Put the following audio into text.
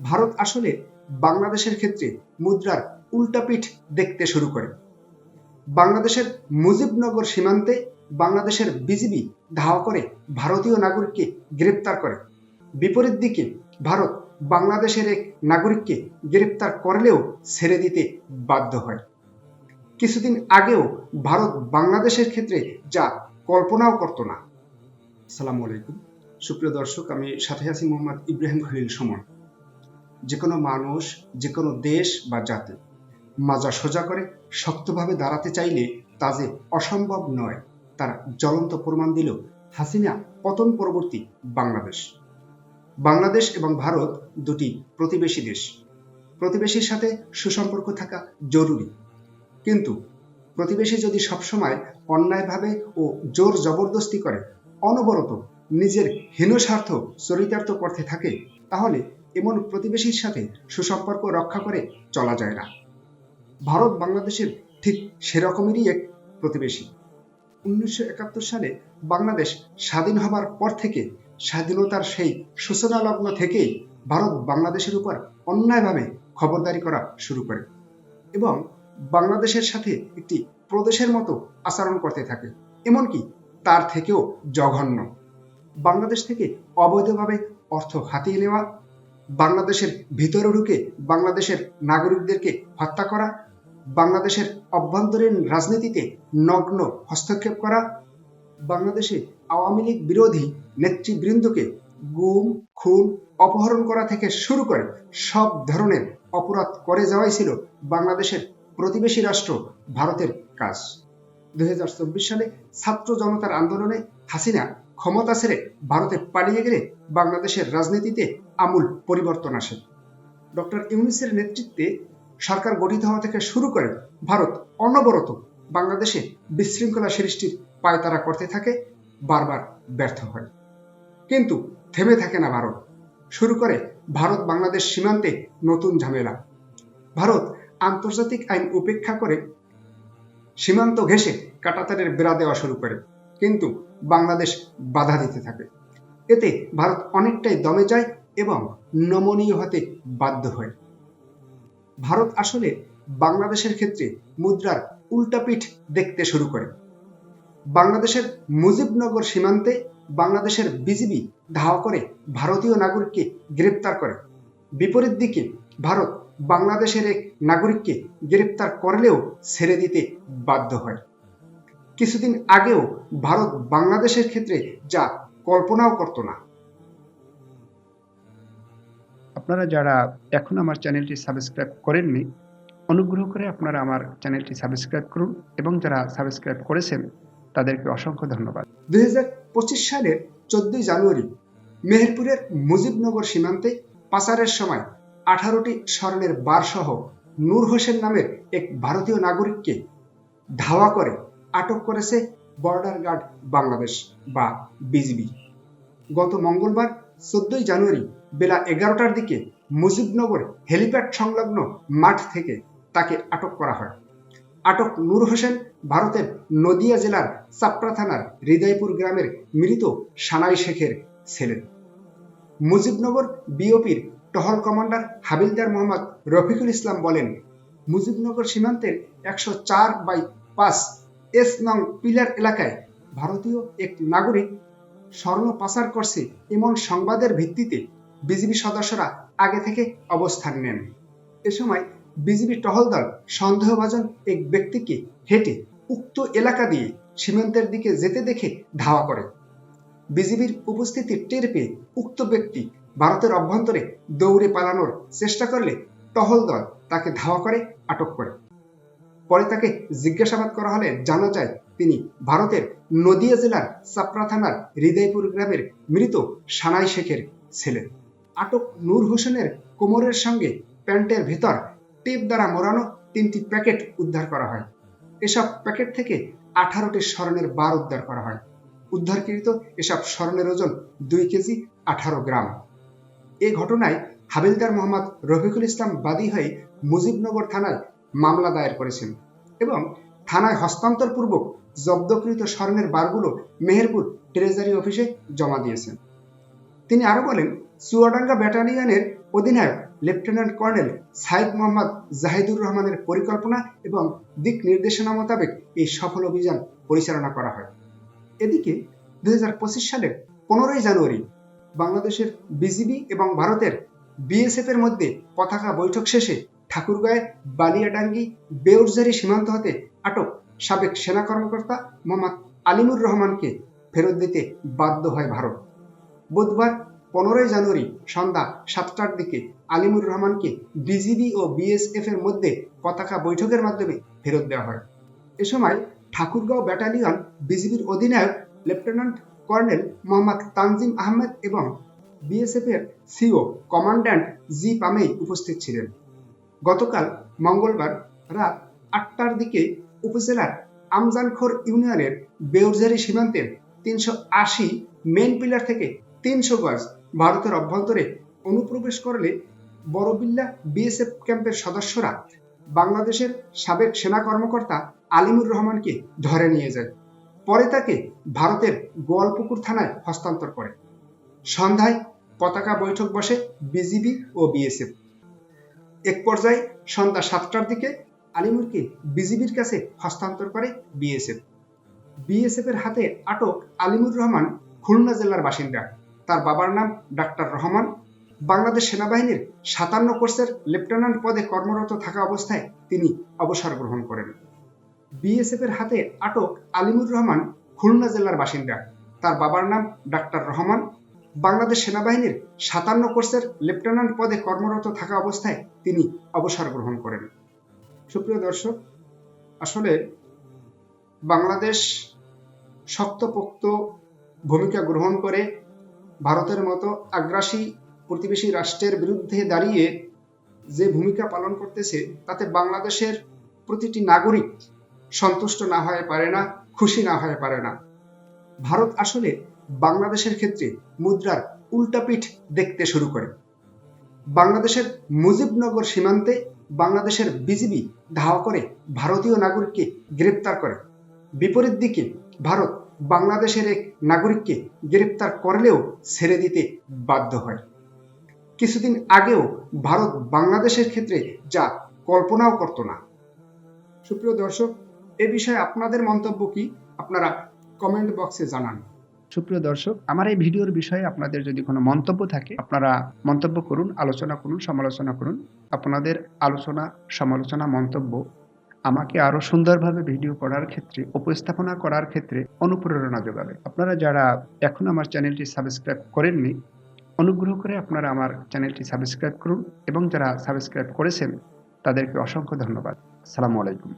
ভারত আসলে বাংলাদেশের ক্ষেত্রে মুদ্রার উল্টাপিঠ দেখতে শুরু করে। বাংলাদেশের মুজিবনগর সীমান্তে বাংলাদেশের বিজিবি ধাওয়া করে ভারতীয় নাগরিককে গ্রেপ্তার করে। বিপরীত দিকে ভারত বাংলাদেশের এক নাগরিককে গ্রেপ্তার করলেও ছেড়ে দিতে বাধ্য হয়। কিছুদিন আগেও ভারত বাংলাদেশের ক্ষেত্রে যা কল্পনাও করত না। সালাম আলাইকুম। সুপ্রিয় দর্শক, আমি সাথে আছি মোহাম্মদ ইব্রাহিম খলিল সমন। যে কোনো মানুষ যে কোনো দেশ বা জাতি। মাজা সোজা করে শক্তভাবে দাঁড়াতে চাইলে তা যে অসম্ভব নয়, তার জ্বলন্ত প্রমাণ দিল হাসিনা পতন পরবর্তী বাংলাদেশ। বাংলাদেশ এবং ভারত দুটি প্রতিবেশী দেশ। প্রতিবেশীর সাথে সুসম্পর্ক থাকা জরুরি। কিন্তু প্রতিবেশী যদি সবসময় অন্যায়ভাবে ও জোর জবরদস্তি করে, অনবরত নিজের হীনস্বার্থ চরিতার্থ করতে থাকে, তাহলে এমন প্রতিবেশীর সাথে সুসম্পর্ক রক্ষা করে চলা যায় না। ভারত বাংলাদেশের ঠিক সেরকমেরই এক প্রতিবেশী। উনিশশো একাত্তর সালে বাংলাদেশ স্বাধীন হবার পর থেকে স্বাধীনতার সেই সূচনা লগ্ন থেকেই ভারত বাংলাদেশের উপর অন্যায়ভাবে খবরদারি করা শুরু করে এবং বাংলাদেশের সাথে একটি প্রদেশের মতো আচরণ করতে থাকে, এমনকি তার থেকেও জঘন্য। বাংলাদেশ থেকে অবৈধভাবে অর্থ হাতিয়ে নেওয়া বাংলাদেশের ভিতরে ঢুকে বাংলাদেশের নাগরিকদেরকে হত্যা করা, বাংলাদেশের অভ্যন্তরীণ রাজনীতিতে নগ্ন হস্তক্ষেপ করা, বাংলাদেশে আওয়ামী লীগ বিরোধী নেতৃবৃন্দকে গুম, খুন, অপহরণ করা থেকে শুরু করে সব ধরনের অপরাধ করে যাওয়াই ছিল বাংলাদেশের প্রতিবেশী রাষ্ট্র ভারতের কাজ। দুই হাজার চব্বিশ সালে ছাত্র জনতার আন্দোলনে হাসিনা ক্ষমতা ছেড়ে ভারতে পালিয়ে গেলে বাংলাদেশের রাজনীতিতে আমূল পরিবর্তন আসে। ডক্টর ইউনিসের নেতৃত্বে সরকার গঠিত হওয়া থেকে শুরু করে ভারত অনবরত বাংলাদেশে বিশৃঙ্খলা সৃষ্টির পায়তারা করতে থাকে, বারবার ব্যর্থ হয়। কিন্তু থেমে থাকে না ভারত। শুরু করে ভারত বাংলাদেশ সীমান্তে নতুন ঝামেলা। ভারত আন্তর্জাতিক আইন উপেক্ষা করে সীমান্ত ঘেঁষে কাটাতারের বেড়া দেওয়া শুরু করে। কিন্তু বাংলাদেশ বাধা দিতে থাকে। এতে ভারত অনেকটাই দমে যায় এবং নমনীয় হতে বাধ্য হয়। ভারত আসলে বাংলাদেশের ক্ষেত্রে মুদ্রার উল্টাপিঠ দেখতে শুরু করে। বাংলাদেশের মুজিবনগর সীমান্তে বাংলাদেশের বিজিবি ধাওয়া করে ভারতীয় নাগরিককে গ্রেপ্তার করে। বিপরীত দিকে ভারত বাংলাদেশের এক নাগরিককে গ্রেপ্তার করলেও ছেড়ে দিতে বাধ্য হয়। কিছুদিন আগেও ভারত বাংলাদেশের ক্ষেত্রে যা কল্পনাও করত না। আপনারা যারা এখন আমার চ্যানেলটি সাবস্ক্রাইব করেননি অনুগ্রহ করে আপনারা আমার চ্যানেলটি সাবস্ক্রাইব করুন এবং যারা সাবস্ক্রাইব করেছেন তাদেরকে অসংখ্য ধন্যবাদ। দুই হাজার পঁচিশ সালের চোদ্দই জানুয়ারি মেহেরপুরের মুজিবনগর সীমান্তে পাচারের সময় আঠারোটি স্বর্ণের বার সহ নূর হোসেন নামের এক ভারতীয় নাগরিককে ধাওয়া করে আটক করেছে বর্ডার গার্ড বাংলাদেশ বা বিজিবি। গত মঙ্গলবার চোদ্দই জানুয়ারি বেলা এগারোটার দিকে মুজিবনগর হেলিপ্যাড সংলগ্ন মাঠ থেকে তাকে আটক করা হয়। আটক নূর হোসেন ভারতের নদিয়া জেলার চাপড়া থানার হৃদয়পুর গ্রামের মৃত সানাই শেখের ছেলে। মুজিবনগর বিওপির টহল কমান্ডার হাবিলদার মোহাম্মদ রফিকুল ইসলাম বলেন, মুজিবনগর সীমান্তের একশো চার বাই পাঁচ এস নং পিলার এলাকায় ভারতীয় এক নাগরিক স্বর্ণ পাচার করছে এমন সংবাদের ভিত্তিতে বিজিবি সদস্যরা আগে থেকে অবস্থান নেন। এ সময় বিজিবি টহল দল সন্দেহভাজন এক ব্যক্তিকে হেঁটে উক্ত এলাকা দিয়ে সীমান্তের দিকে যেতে দেখে ধাওয়া করে। বিজিবির উপস্থিতি টের পেয়ে উক্ত ব্যক্তি ভারতের অভ্যন্তরে দৌড়ে পালানোর চেষ্টা করলে টহল দল তাকে ধাওয়া করে, আটক করে। পরে তাকে জিজ্ঞাসাবাদ করা হলে জানা যায় তিনি ভারতের নদিয়া জেলার চাপড়া থানার হৃদয়পুর গ্রামের মৃত সানাই শেখের ছেলে। আটক নূর হোসেনের কোমরের সঙ্গে প্যান্টের ভেতর টেপ দ্বারা মোড়ানো তিনটি প্যাকেট উদ্ধার করা হয়। এসব প্যাকেট থেকে আঠারোটি স্মরণের বার উদ্ধার করা হয়। উদ্ধারকৃত এসব স্মরণের ওজন দুই কেজি আঠারো গ্রাম। এ ঘটনায় হাবিলদার মোহাম্মদ রফিকুল ইসলাম বাদী হয়ে মুজিবনগর থানায় মামলা দায়ের করেছেন এবং থানায় হস্তান্তরপূর্বক জব্দকৃত স্বর্ণের বারগুলো মেহেরপুর ট্রেজারি অফিসে জমা দিয়েছেন। তিনি আরও বলেন, চুয়াডাঙ্গা ব্যাটালিয়নের অধিনায়ক লেফটেন্যান্ট কর্নেল সাইদ মোহাম্মদ জাহিদুর রহমানের পরিকল্পনা এবং দিক নির্দেশনা মোতাবেক এই সফল অভিযান পরিচালনা করা হয়। এদিকে দুই হাজার পঁচিশ সালের পনেরোই জানুয়ারি বাংলাদেশের বিজিবি এবং ভারতের বিএসএফ এর মধ্যে পতাকা বৈঠক শেষে ঠাকুরগাঁয়ের বালিয়াডাঙ্গি বেউরজারি সীমান্ত হতে আটক সাবেক সেনা কর্মকর্তা মোহাম্মদ আলিমুর রহমানকে ফেরত দিতে বাধ্য হয় ভারত। বুধবার পনেরোই জানুয়ারি সন্ধ্যা সাতটার দিকে আলিমুর রহমানকে বিজিবি ও বিএসএফ এর মধ্যে পতাকা বৈঠকের মাধ্যমে ফেরত দেওয়া হয়। এ সময় ঠাকুরগাঁও ব্যাটালিয়ন বিজিবির অধিনায়ক লেফটেন্যান্ট কর্নেল মোহাম্মদ তানজিম আহমেদ এবং বিএসএফ এর সিও কমান্ড্যান্ট জি পামেই উপস্থিত ছিলেন। গতকাল মঙ্গলবার রাত আটটার দিকে উপজেলার আমজানখোর ইউনিয়নের বেউরজারি সীমান্তের তিনশো আশি মেন পিলার থেকে তিনশো গজ ভারতের অভ্যন্তরে অনুপ্রবেশ করলে বড়বিল্লা বিএসএফ ক্যাম্পের সদস্যরা বাংলাদেশের সাবেক সেনা কর্মকর্তা আলিমুর রহমানকে ধরে নিয়ে যায়। পরে তাকে ভারতের গোয়ালপুকুর থানায় হস্তান্তর করে। সন্ধ্যায় পতাকা বৈঠক বসে বিজিবি ও বিএসএফ। এক পর্যায়ে সন্ধ্যা সাতটার দিকে আলিমুরকে বিজিবির কাছে হস্তান্তর করে বিএসএফ। বিএসএফ এর হাতে আটক আলিমুর রহমান খুলনা জেলার বাসিন্দা। তার বাবার নাম ডাক্তার রহমান। বাংলাদেশ সেনাবাহিনীর সাতান্ন কোর্সের লেফটেন্যান্ট পদে কর্মরত থাকা অবস্থায় তিনি অবসর গ্রহণ করেন। বিএসএফ এর হাতে আটক আলিমুর রহমান খুলনা জেলার বাসিন্দা। তার বাবার নাম ডাক্তার রহমান। বাংলাদেশ সেনাবাহিনীর সাতান্ন কোর্সের লেফটেন্যান্ট পদে কর্মরত থাকা অবস্থায় তিনি অবসর গ্রহণ করেন। সুপ্রিয় দর্শক, আসলে বাংলাদেশ শক্তপোক্ত ভূমিকা গ্রহণ করে ভারতের মতো আগ্রাসী প্রতিবেশী রাষ্ট্রের বিরুদ্ধে দাঁড়িয়ে যে ভূমিকা পালন করতেছে, তাতে বাংলাদেশের প্রতিটি নাগরিক সন্তুষ্ট না হয়ে পারে না, খুশি না হয়ে পারে না। ভারত আসলে বাংলাদেশের ক্ষেত্রে মুদ্রার উল্টাপিঠ দেখতে শুরু করে। বাংলাদেশের মুজিবনগর সীমান্তে বাংলাদেশের বিজিবি ধাওয়া করে ভারতীয় নাগরিককে গ্রেপ্তার করে। বিপরীত দিকে ভারত বাংলাদেশের এক নাগরিককে গ্রেপ্তার করলেও ছেড়ে দিতে বাধ্য হয়। কিছুদিন আগেও ভারত বাংলাদেশের ক্ষেত্রে যা কল্পনাও করত না। সুপ্রিয় দর্শক, এ বিষয়ে আপনাদের মন্তব্য কি? আপনারা কমেন্ট বক্সে জানান। সুপ্রিয় দর্শক, আমার এই ভিডিওর বিষয়ে আপনাদের যদি কোনো মন্তব্য থাকে, আপনারা মন্তব্য করুন, আলোচনা করুন, সমালোচনা করুন। আপনাদের আলোচনা, সমালোচনা মন্তব্য আমাকে আরও সুন্দরভাবে ভিডিও করার ক্ষেত্রে, উপস্থাপনা করার ক্ষেত্রে অনুপ্রেরণা যোগাবে। আপনারা যারা এখন আমার চ্যানেলটি সাবস্ক্রাইব করেননি, অনুগ্রহ করে আপনারা আমার চ্যানেলটি সাবস্ক্রাইব করুন এবং যারা সাবস্ক্রাইব করেছেন, তাদেরকে অসংখ্য ধন্যবাদ। সালামু আলাইকুম।